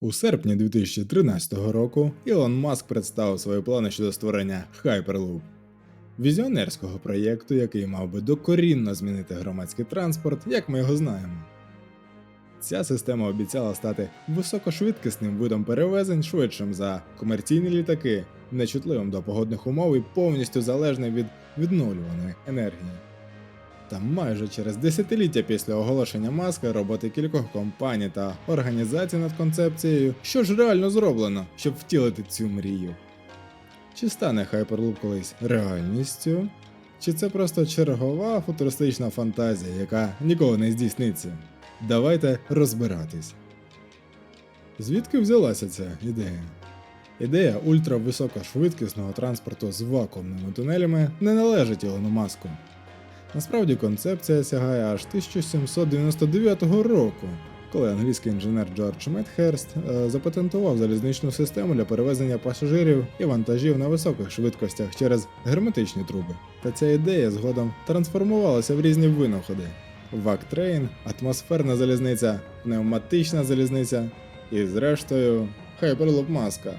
У серпні 2013 року Ілон Маск представив свої плани щодо створення Hyperloop – візіонерського проєкту, який мав би докорінно змінити громадський транспорт, як ми його знаємо. Ця система обіцяла стати високошвидкісним видом перевезень швидшим за комерційні літаки, нечутливим до погодних умов і повністю залежним від відновлюваної енергії. Та майже через десятиліття після оголошення маска роботи кількох компаній та організацій над концепцією, що ж реально зроблено, щоб втілити цю мрію. Чи стане Hyperloop колись реальністю? Чи це просто чергова футуристична фантазія, яка ніколи не здійсниться? Давайте розбиратись. Звідки взялася ця ідея? Ідея ультрависокошвидкісного транспорту з вакуумними тунелями не належить Ілону Маску. Насправді концепція сягає аж 1799 року, коли англійський інженер Джордж Метхерст е, запатентував залізничну систему для перевезення пасажирів і вантажів на високих швидкостях через герметичні труби. Та ця ідея згодом трансформувалася в різні винаходи: вактрейн, атмосферна залізниця, пневматична залізниця і, зрештою, Hyperloop маска.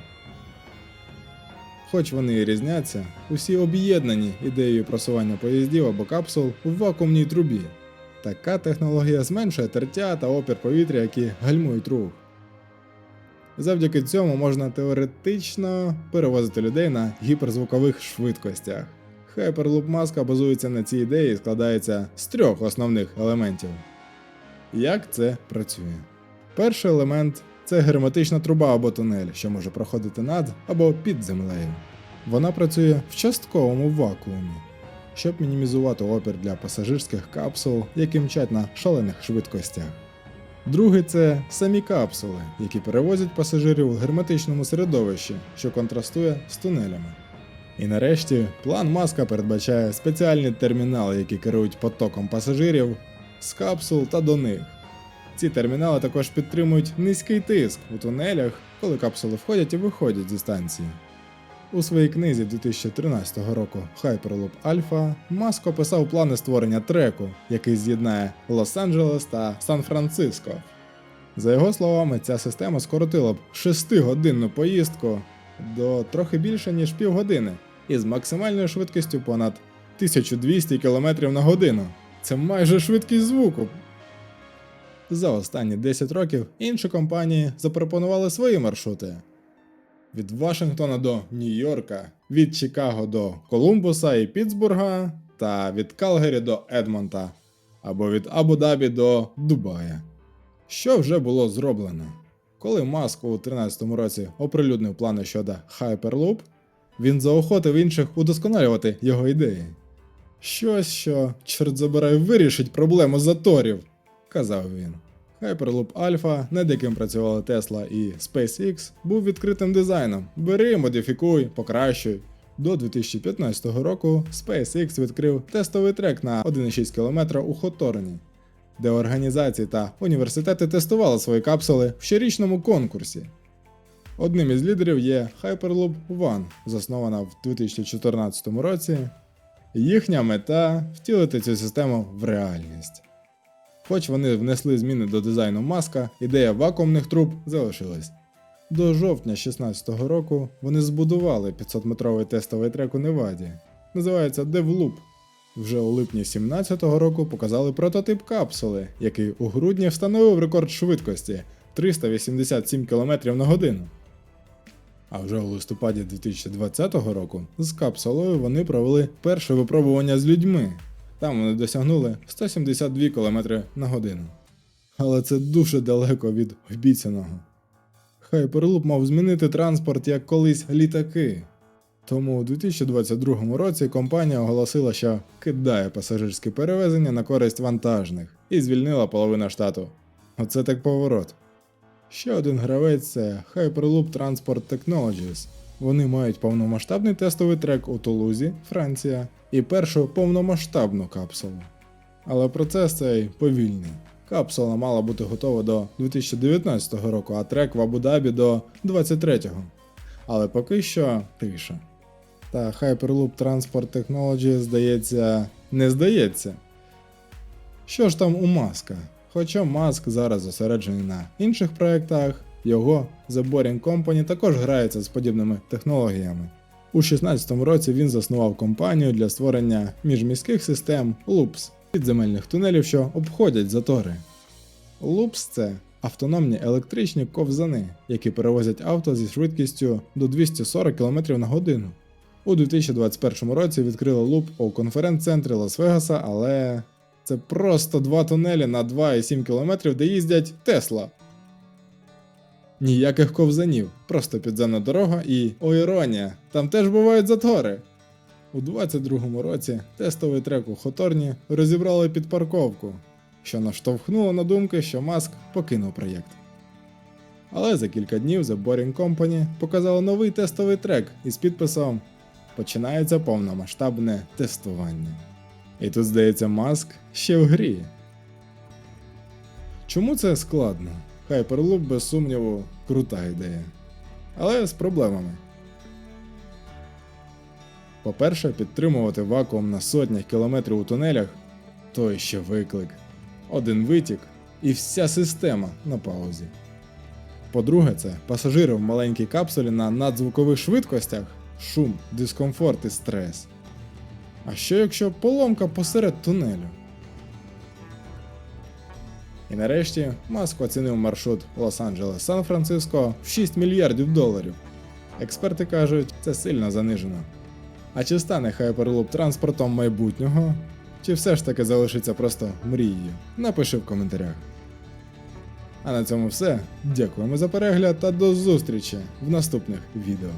Хоч вони і різняться, усі об'єднані ідеєю просування поїздів або капсул у вакуумній трубі. Така технологія зменшує тертя та опір повітря, які гальмують рух. Завдяки цьому можна теоретично перевозити людей на гіперзвукових швидкостях. Hyperloop маска базується на цій ідеї і складається з трьох основних елементів. Як це працює? Перший елемент це герметична труба або тунель, що може проходити над або під землею. Вона працює в частковому вакуумі, щоб мінімізувати опір для пасажирських капсул, які мчать на шалених швидкостях. Другий це самі капсули, які перевозять пасажирів у герметичному середовищі, що контрастує з тунелями. І нарешті план маска передбачає спеціальні термінали, які керують потоком пасажирів з капсул та до них. Ці термінали також підтримують низький тиск у тунелях, коли капсули входять і виходять зі станції. У своїй книзі 2013 року Hyperloop Alpha Маск описав плани створення треку, який з'єднає Лос-Анджелес та Сан-Франциско. За його словами, ця система скоротила б 6-годинну поїздку до трохи більше ніж півгодини із максимальною швидкістю понад 1200 км на годину. Це майже швидкість звуку. За останні 10 років інші компанії запропонували свої маршрути. Від Вашингтона до Нью-Йорка, від Чикаго до Колумбуса і Пітсбурга, та від Калгері до Едмонта, або від Абу-Дабі до Дубая. Що вже було зроблено? Коли Маск у 2013 році оприлюднив плани щодо Hyperloop, він заохотив інших удосконалювати його ідеї. Щось, що, чорт забирай, вирішить проблему заторів, казав він. Hyperloop Alpha, над яким працювали Tesla і SpaceX, був відкритим дизайном. Бери, модифікуй, покращуй. До 2015 року SpaceX відкрив тестовий трек на 1,6 км у Хоторні, де організації та університети тестували свої капсули в щорічному конкурсі. Одним із лідерів є Hyperloop One, заснована в 2014 році. Їхня мета втілити цю систему в реальність. Хоч вони внесли зміни до дизайну маска, ідея вакуумних труб залишилась. До жовтня 2016 року вони збудували 500-метровий тестовий трек у Неваді. Називається DevLoop. Вже у липні 2017 року показали прототип капсули, який у грудні встановив рекорд швидкості 387 км на годину. А вже у листопаді 2020 року з капсулою вони провели перше випробування з людьми. Там вони досягнули 172 км на годину. Але це дуже далеко від обіцяного. Hyperloop мав змінити транспорт як колись літаки. Тому у 2022 році компанія оголосила, що кидає пасажирські перевезення на користь вантажних і звільнила половину штату. Оце так поворот. Ще один гравець це Hyperloop Transport Technologies. Вони мають повномасштабний тестовий трек у Тулузі, Франція, і першу повномасштабну капсулу. Але процес цей повільний. Капсула мала бути готова до 2019 року, а трек в Абу-Дабі до 2023. Але поки що тиша. Та Hyperloop Transport Technology, здається, не здається. Що ж там у Маска? Хоча Маск зараз зосереджений на інших проєктах, Його The Boring Company також грається з подібними технологіями. У 16-му році він заснував компанію для створення міжміських систем Loops підземельних тунелів, що обходять затори. Loops – це автономні електричні ковзани, які перевозять авто зі швидкістю до 240 км на годину. У 2021 році відкрили луп у конференц-центрі Лас-Вегаса, але це просто два тунелі на 2,7 км, де їздять Тесла. Ніяких ковзанів, просто підземна дорога і о іронія, там теж бувають затори. У 22-му році тестовий трек у Хоторні розібрали під парковку, що наштовхнуло на думки, що Маск покинув проєкт. Але за кілька днів The Boring Company показала новий тестовий трек із підписом Починається повномасштабне тестування. І тут, здається, Маск ще в грі. Чому це складно? Hyperloop, без сумніву, крута ідея. Але з проблемами. По-перше, підтримувати вакуум на сотнях кілометрів у тунелях той ще виклик. Один витік і вся система на паузі. По-друге, це пасажири в маленькій капсулі на надзвукових швидкостях, шум, дискомфорт і стрес. А що якщо поломка посеред тунелю? І нарешті Маск оцінив маршрут Лос-Анджелес Сан-Франциско в 6 мільярдів доларів. Експерти кажуть, це сильно занижено. А чи стане Hyperloop транспортом майбутнього? Чи все ж таки залишиться просто мрією? Напиши в коментарях. А на цьому все. Дякуємо за перегляд та до зустрічі в наступних відео.